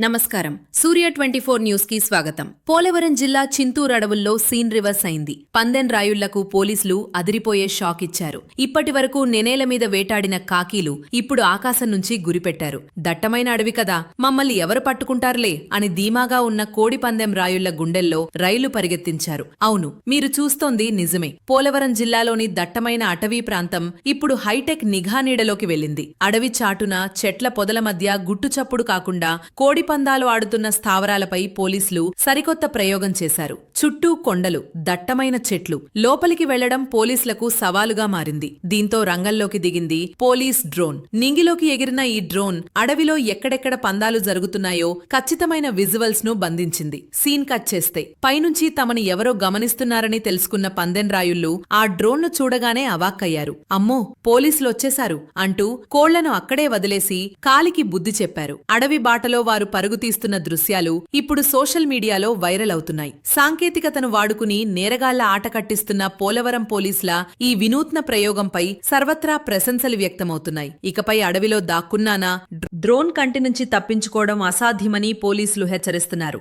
నమస్కారం. సూర్య twenty four న్యూస్కి స్వాగతం. పోలవరం జిల్లా చింతూరు అడవుల్లో సీన్ రివర్స్ అయింది. పందెన్ రాయుళ్ళకు పోలీసులు అదిరిపోయే షాక్ ఇచ్చారు. ఇప్పటి వరకు నెనేల మీద వేటాడిన కాకీలు ఇప్పుడు ఆకాశం నుంచి గురిపెట్టారు. దట్టమైన అడవి కదా. మమ్మల్ని ఎవరు పట్టుకుంటారులే అని ధీమాగా ఉన్న కోడి పందెం రాయుళ్ళ గుండెల్లో రైలు పరిగెత్తించారు. అవును మీరు చూస్తోంది నిజమే. పోలవరం జిల్లాలోని దట్టమైన అటవీ ప్రాంతం ఇప్పుడు హైటెక్ నిఘా నీడలోకి వెళ్ళింది. అడవి చాటున చెట్ల పొదల మధ్య గుట్టుచప్పుడు కాకుండా కోడి పందాలు ఆడుతున్న స్థావరాలపై పోలీసులు సరికొత్త ప్రయోగం చేశారు. చుట్టూ కొండలు దట్టమైన చెట్లు. లోపలికి వెళ్ళడం పోలీసులకు సవాలుగా మారింది. దీంతో రంగంలోకి దిగింది పోలీస్ డ్రోన్. నింగిలోకి ఎగిరిన ఈ డ్రోన్ అడవిలో ఎక్కడెక్కడ పందాలు జరుగుతున్నాయో ఖచ్చితమైన విజువల్స్ను బంధించింది. సీన్ కట్ చేస్తే పైనుంచి తమని ఎవరో గమనిస్తున్నారని తెలుసుకున్న పందెన్రాయుళ్ళు ఆ డ్రోన్ను చూడగానే అవాక్కయ్యారు. అమ్మో పోలీసులొచ్చేశారు అంటూ కోళ్ళను అక్కడే వదిలేసి కాలికి బుద్ధి చెప్పారు. అడవి బాటలో వారు పరుగుతీస్తున్న దృశ్యాలు ఇప్పుడు సోషల్ మీడియాలో వైరల్ అవుతున్నాయి. సాంకేతికతను వాడుకుని నేరగాళ్ళ ఆట కట్టిస్తున్న పోలవరం పోలీసుల ఈ వినూత్న ప్రయోగంపై సర్వత్రా ప్రశంసలు వ్యక్తమవుతున్నాయి. ఇకపై అడవిలో దాక్కున్నానా? డ్రోన్ కంటి నుంచి తప్పించుకోవడం అసాధ్యమని పోలీసులు హెచ్చరిస్తున్నారు.